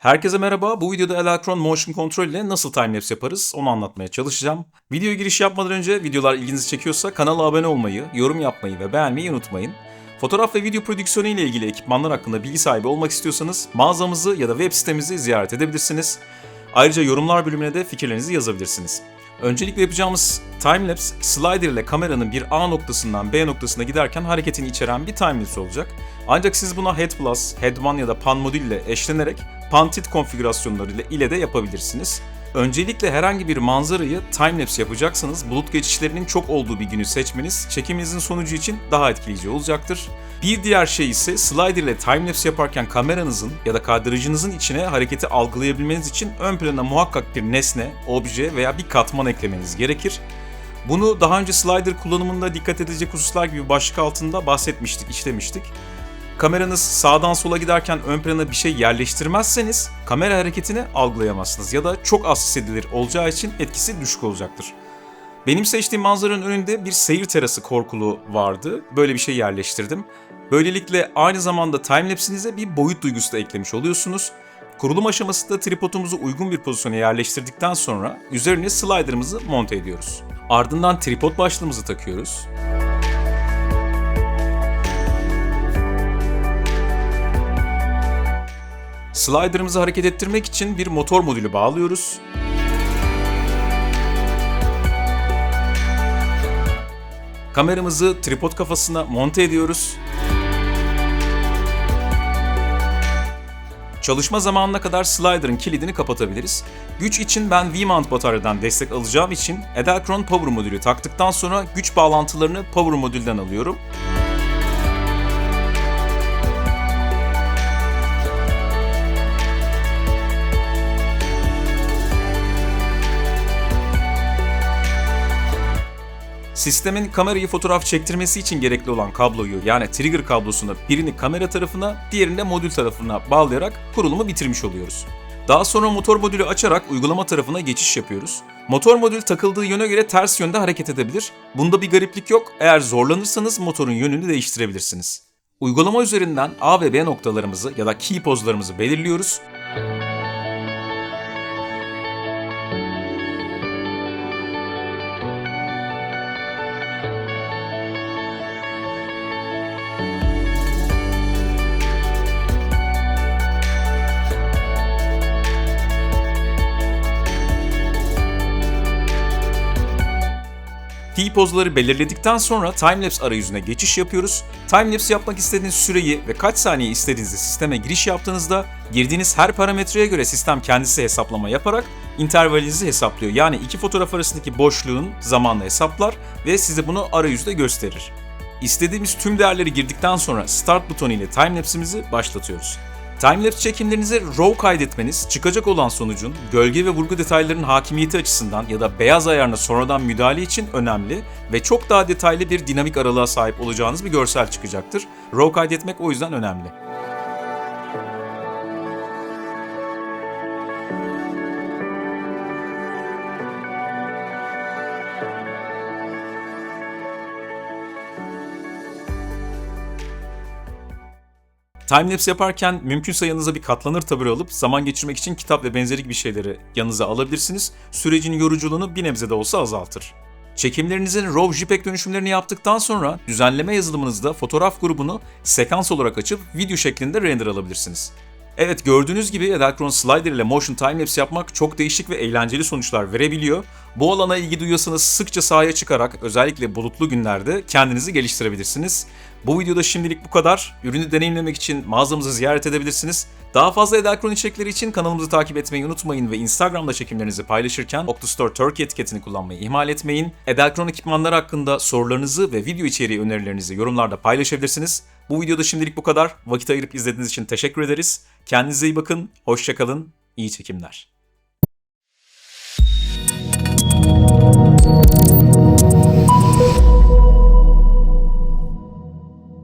Herkese merhaba. Bu videoda Electron Motion Control ile nasıl timelapse yaparız onu anlatmaya çalışacağım. Videoya giriş yapmadan önce videolar ilginizi çekiyorsa kanala abone olmayı, yorum yapmayı ve beğenmeyi unutmayın. Fotoğraf ve video prodüksiyonu ile ilgili ekipmanlar hakkında bilgi sahibi olmak istiyorsanız mağazamızı ya da web sitemizi ziyaret edebilirsiniz. Ayrıca yorumlar bölümüne de fikirlerinizi yazabilirsiniz. Öncelikle yapacağımız timelapse slider ile kameranın bir A noktasından B noktasına giderken hareketini içeren bir timelapse olacak. Ancak siz buna Head Plus, Head One ya da Pan modül ile eşlenerek Pantit konfigürasyonları ile, de yapabilirsiniz. Öncelikle herhangi bir manzarayı timelapse yapacaksanız bulut geçişlerinin çok olduğu bir günü seçmeniz çekiminizin sonucu için daha etkileyici olacaktır. Bir diğer şey ise slider ile timelapse yaparken kameranızın ya da kadrajınızın içine hareketi algılayabilmeniz için ön plana muhakkak bir nesne, obje veya bir katman eklemeniz gerekir. Bunu daha önce slider kullanımında dikkat edilecek hususlar gibi başlık altında bahsetmiştik, işlemiştik. Kameranız sağdan sola giderken ön plana bir şey yerleştirmezseniz kamera hareketini algılayamazsınız ya da çok az hissedilir olacağı için etkisi düşük olacaktır. Benim seçtiğim manzaranın önünde bir seyir terası korkulu vardı. Böyle bir şey yerleştirdim. Böylelikle aynı zamanda timelapse'inize bir boyut duygusu da eklemiş oluyorsunuz. Kurulum aşamasında tripodumuzu uygun bir pozisyona yerleştirdikten sonra üzerine slider'ımızı monte ediyoruz. Ardından tripod başlığımızı takıyoruz. Slider'ımızı hareket ettirmek için bir motor modülü bağlıyoruz. Kameramızı tripod kafasına monte ediyoruz. Çalışma zamanına kadar slider'ın kilidini kapatabiliriz. Güç için ben V-mount bataryadan destek alacağım için Edelkron Power modülü taktıktan sonra güç bağlantılarını Power modülden alıyorum. Sistemin kamerayı fotoğraf çektirmesi için gerekli olan kabloyu yani trigger kablosunu birini kamera tarafına, diğerini de modül tarafına bağlayarak kurulumu bitirmiş oluyoruz. Daha sonra motor modülü açarak uygulama tarafına geçiş yapıyoruz. Motor modül takıldığı yöne göre ters yönde hareket edebilir. Bunda bir gariplik yok. Eğer zorlanırsanız motorun yönünü değiştirebilirsiniz. Uygulama üzerinden A ve B noktalarımızı ya da key pozlarımızı belirliyoruz. T pozları belirledikten sonra timelapse arayüzüne geçiş yapıyoruz. Timelapse yapmak istediğiniz süreyi ve kaç saniye istediğinizde sisteme giriş yaptığınızda girdiğiniz her parametreye göre sistem kendisi hesaplama yaparak intervalinizi hesaplıyor. Yani iki fotoğraf arasındaki boşluğun zamanla hesaplar ve size bunu arayüzde gösterir. İstediğimiz tüm değerleri girdikten sonra Start butonu ile timelapse'imizi başlatıyoruz. Timelapse çekimlerinizi RAW kaydetmeniz çıkacak olan sonucun gölge ve vurgu detaylarının hakimiyeti açısından ya da beyaz ayarına sonradan müdahale için önemli ve çok daha detaylı bir dinamik aralığa sahip olacağınız bir görsel çıkacaktır. RAW kaydetmek o yüzden önemli. Timelapse yaparken mümkünse yanınıza bir katlanır tabure alıp zaman geçirmek için kitap ve benzeri gibi şeyleri yanınıza alabilirsiniz. Sürecin yoruculuğunu bir nebze de olsa azaltır. Çekimlerinizin RAW JPEG dönüşümlerini yaptıktan sonra düzenleme yazılımınızda fotoğraf grubunu sekans olarak açıp video şeklinde render alabilirsiniz. Evet gördüğünüz gibi Edelkron Slider ile Motion Timelapse yapmak çok değişik ve eğlenceli sonuçlar verebiliyor. Bu alana ilgi duyuyorsanız sıkça sahaya çıkarak özellikle bulutlu günlerde kendinizi geliştirebilirsiniz. Bu videoda şimdilik bu kadar. Ürünü deneyimlemek için mağazamızı ziyaret edebilirsiniz. Daha fazla Edelkron içerikleri için kanalımızı takip etmeyi unutmayın ve Instagram'da çekimlerinizi paylaşırken Octostore Turkey etiketini kullanmayı ihmal etmeyin. Edelkron ekipmanlar hakkında sorularınızı ve video içeriği önerilerinizi yorumlarda paylaşabilirsiniz. Bu videoda şimdilik bu kadar. Vakit ayırıp izlediğiniz için teşekkür ederiz. Kendinize iyi bakın, hoşçakalın, iyi çekimler.